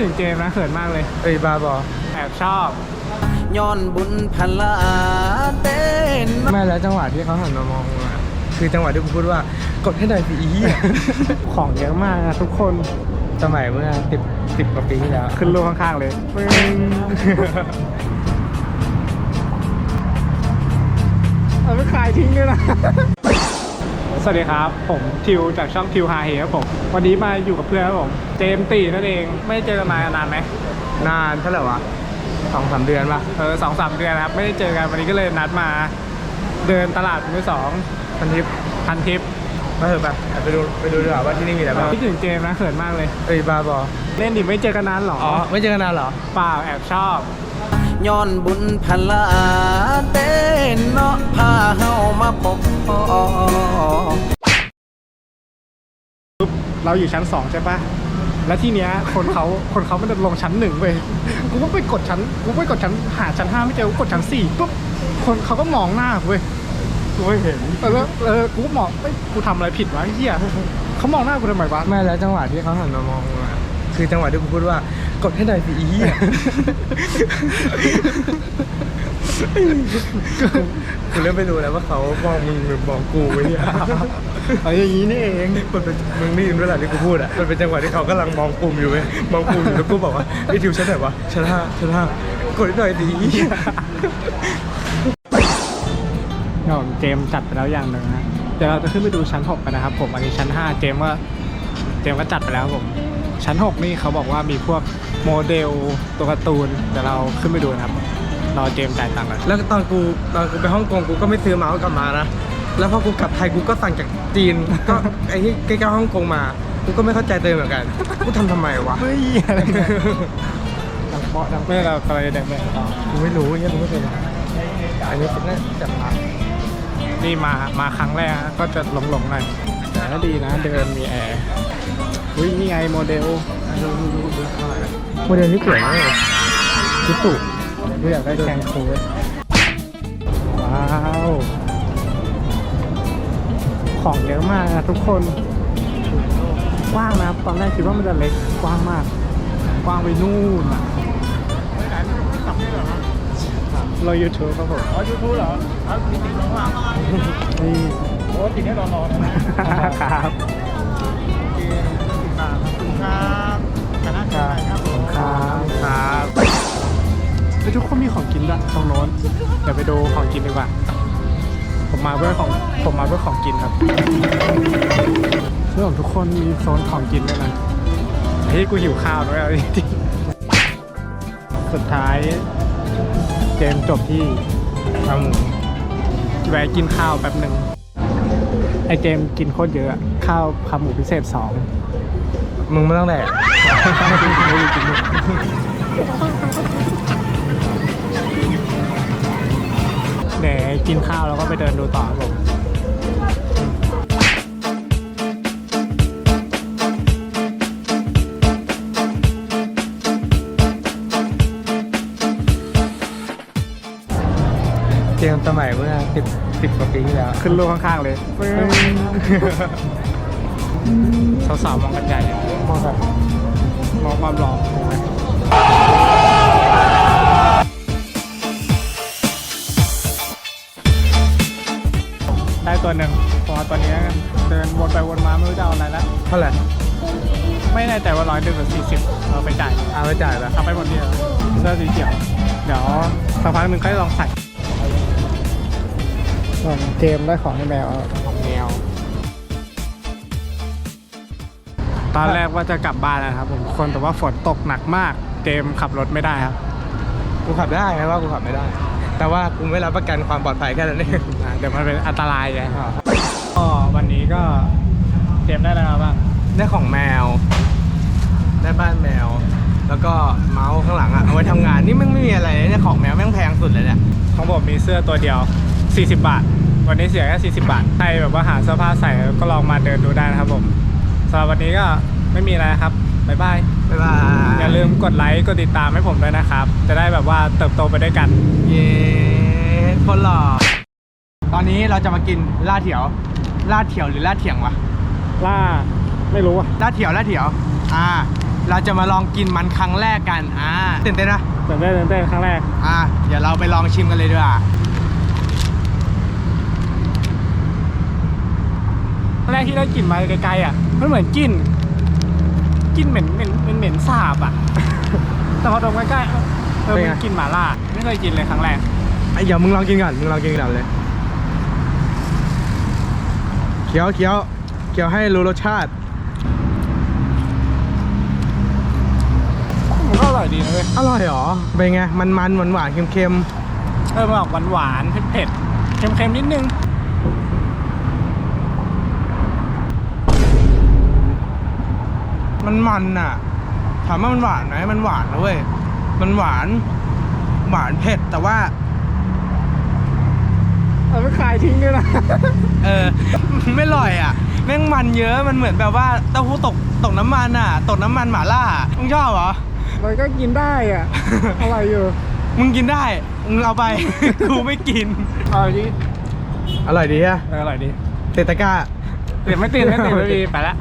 ถึงเจมส์นะเขินมากเลย เอ้ยบาบอแอบชอบย้อนบุญพลาเต้นไม่แล้วจังหวะที่เขาหันมามองอะคือจังหวะที่กูพูดว่ากดให้หน่อยสิอีของเยอะมากนะทุกคนสมัยเมื่อสิบสิบกว่าปีที่แล้วขึ้นรูปข้างๆเลยปึ้งเอาไปขายทิ้งด้วยนะ สวัสดีครับ ผมทิวจากช่องทิวฮาเฮครับผม วันนี้มาอยู่กับเพื่อนครับผม เจมส์ตีนั่นเอง ไม่ได้เจอกันมานานไหม นานเท่าไหร่วะสองสามเดือนปะเออสองสามเดือนนะครับ ไม่ได้เจอกันวันนี้ก็เลยนัดมาเดินตลาดมือสองพันทิปพันทิปมาเถอะปะไปดูไปดูดีกว่าว่าที่นี่มีอะไรบ้างคิดถึงเจมส์นะเขินมากเลยเอ้ยบาบอเล่นดิไม่เจอกันนานหรอ อ๋อ ไม่เจอกันนานเหรอ เปล่าแอบชอบ ย้อนบุญพลาเต้นเนาะพาเฮามาพบพ่อเราอยู่ชั้นสองใช่ปะแล้วที่เนี้ยคนเขาคนเขามันจะลงชั้นหนึ่งเว้ยกูก็ไปกดชั้นกูไปกดชั้นหาชั้นห้าไม่เจอกูกดชั้นสี่ปุ๊บคนเขาก็มองหน้ากูเว้ยกูไม่เห็นเออแล้วเออกูก็มองเอ้ยกูทำอะไรผิดวะไอ้เหี้ยเขามองหน้ากูทำไมวะไม่แล้วจังหวะที่เขาหันมามองอะคือจังหวะที่กูพูดว่า กดให้หน่อยสิอีกูเริ่มไปดูแล้วว่าเขามองมึงหรือมองกูไว้เนี่ยเอาอย่างนี้นี่เองมันเป็นมึงนี่เวลาที่กูพูดอะมันเป็นจังหวะที่เขากำลังมองปุ่มอยู่เว้ยมองปุ่มอยู่แล้วกูบอกว่าไอ้ทิวชั้นไหนวะชั้นห้าชั้นห้ากดให้หน่อยดิเนาเจมส์จัดไปแล้วอย่างหนึ่งนะเดี๋ยวเราจะขึ้นไปดูชั้นหกกันนะครับผมอันนี้ชั้นห้าเจมส์ว่าเจมส์ก็จัดไปแล้วครับผม ชั้นหกนี่เขาบอกว่ามีพวกโมเดลตัวการ์ตูนเดี๋ยวเราขึ้นไปดูนะครับรอเจมส์จ่ายตังค์ก่อนแล้วตอนกูตอนกูไปฮ่องกงกูก็ไม่ซื้อเมาส์กลับมานะแล้วพอกูกลับไทยกูก็สั่งจากจีน ก็ไอ้ที่ใกล้ๆฮ่องกงมากูก็ไม่เข้าใจตัวเองเหมือนกันกูทำทำไมวะเฮ้ยอะไรเนี่ยดังเปาะดังไม่เรากำลังจะเดินไปต่อกูไม่รู้เนี่ยกูไม่เคยมาอันนี้เป็นน่าจับพระนี่มามาครั้งแรกนะก็จะหลงๆหน่อยแต่ก็ดีนะเดินมีแอร์ อุ้ยนี่ไงโมเดลดูดูดูดูเท่าไหร่โมเดลที่สวยมากคิตุกูอยากได้แคนคูดว้าว ของเยอะมากนะทุกคน กว้างนะครับตอนแรกคิดว่ามันจะเล็กกว้างมาก กว้างไปนู่นอะเรา YouTube ครับผมอ๋อยูทูบเหรออ๋อมีติ๊กน้องอะนี่โอ้ติ๊กให้รอๆนะครับ ขอบคุณครับคณะกาครับผมครับครับทุกคนมีของกินด้วยตรงโน้นเดี๋ยวไปดูของกินดีกว่า ผมมาเพื่อของผมมาเพื่อของกินครับเพื่อนทุกคนมีโซนของกินด้วยนะเฮ้ยกูหิวข้าวด้วจริงสุดท้ายเกมจบที่ขาหมูแวะกินข้าวแป๊บหนึ่งไอเจมกินโคตรเยอะอะ ข้าวขาหมูพิเศษสอง มึงไม่ต้องแดกเดี๋ยวกินข้าวแล้วก็ไปเดินดูต่อครับผมเกมสมัยเมื่อสิบสิบกว่าปีที่แล้ว ขึ้นรูปข้างๆเลยปึ้งสาวๆมองกันใหญ่เลย มองแบบมองความหล่อได้ตัวหนึ่งพอตัวนี้เดินวนไปวนมาไม่รู้จะเอาอะไรแล้วเท่าไหร่ไม่แน่ใจว่าร้อยหนึ่งหรือสี่สิบเอาไปจ่ายเอาไปจ่ายละเอาไปหมดเดียวเสื้อสีเขียวเดี๋ยวสักพักหนึ่งค่อยลองใส่ส่วนเจมส์ได้ของให้แมว ตอนแรกว่าจะกลับบ้านแล้วครับผมทุกคนแต่ว่าฝนตกหนักมาก เจมส์ขับรถไม่ได้ครับ กูขับได้ไหมว่ากูขับไม่ได้ แต่ว่ากูไม่รับประกันความปลอดภัยแค่นั้นเองอ่าเดี๋ยวมันเป็นอันตรายไงก็วันนี้ก็เตรียมได้แล้วครับบ้างได้ของแมว ได้บ้านแมว แล้วก็เมาส์ข้างหลังอะเอาไว้ทำงานนี่แม่งไม่มีอะไรเลยเนี่ยของแมวแม่งแพงสุดเลยเนี่ยของผมมีเสื้อตัวเดียว 40 บาท วันนี้เสียแค่40 บาท ใครแบบว่าหาเสื้อผ้าใส่ก็ลองมาเดินดูได้นะครับผม สำหรับวันนี้ก็ไม่มีอะไรครับบ๊ายบายบ๊ายบายอย่าลืมกดไลค์กดติดตามให้ผมด้วยนะครับ จะได้แบบว่าเติบโตไปด้วยกัน เย้คนหล่อตอนนี้เราจะมากินลาดเถียวลาดเถียวหรือลาดเถียงวะล่าไม่รู้อะลาดเถียวลาดเถียว อ่า เราจะมาลองกินมันครั้งแรกกันอ่าตื่นเต้นนะตื่นเต้นตื่นเต้นครั้งแรก อ่าเดี๋ยวเราไปลองชิมกันเลยดีกว่า ครั้งแรกที่ได้กลิ่นมาไกลๆอะมันเหมือนกลิ่นกลิ่นเหม็นเหม็นเหม็นเหม็นสาบอะ แต่พอดมใกล้ๆเออเป็นไง มันกลิ่นหม่าล่าไม่เคยกินเลยครั้งแรกไอ้เดี๋ยวมึงลองกินก่อนมึงลองกินก่อนเลยเคี้ยวเคี้ยวเคี้ยวให้รู้รสชาติ มันก็อร่อยดีนะเว้ยอร่อยเหรอเป็นไงมันมันหวานหวานๆเค็มเออมันออกหวานๆเผ็ดๆเค็มๆนิดนึง มันมันอะ ถามว่ามันหวานไหมมันหวานนะเว้ย มันหวาน หวานเผ็ดแต่ว่าเอาไปขายทิ้งด้วยนะ เออ ไม่อร่อยอะ แม่งมันเยอะ มันเหมือนแบบว่าเต้าหู้ตกตกน้ำมันอะ ตกน้ำมันหม่าล่ามึงชอบเหรอ มันก็กินได้อะอร่อยอยู่ มึงกินได้ มึงเอาไป กูไม่กิน อร่อยดี อร่อยดีอะเอออร่อยดีเตะตะกร้าตื่นไม่ตื่นไม่ตื่นไม่ดีไปละ